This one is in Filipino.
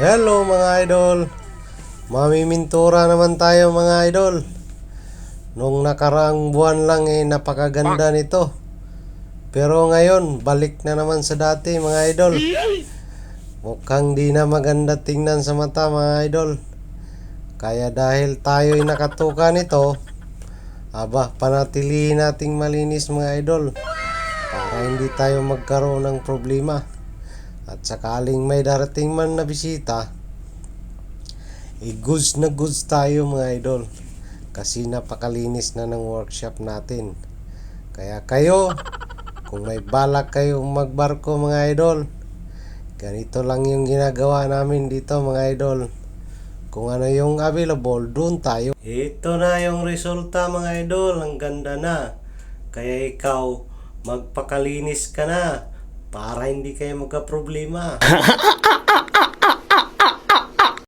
Hello mga idol. Mamimintura naman tayo mga idol. Nung nakaraang buwan lang eh napakaganda nito. Pero ngayon balik na naman sa dati mga idol. Mukhang di na maganda tingnan sa mata mga idol. Kaya dahil tayo'y nakatuka nito, aba panatilihin nating malinis mga idol para hindi tayo magkaroon ng problema. At sakaling may darating man na bisita, eh goods na goods tayo mga idol. Kasi napakalinis na ng workshop natin. Kaya kayo, kung may balak kayong magbarko mga idol, ganito lang yung ginagawa namin dito mga idol. Kung ano yung available, doon tayo. Ito na yung resulta mga idol, ang ganda na. Kaya ikaw, magpakalinis ka na para hindi kayo magka-problema.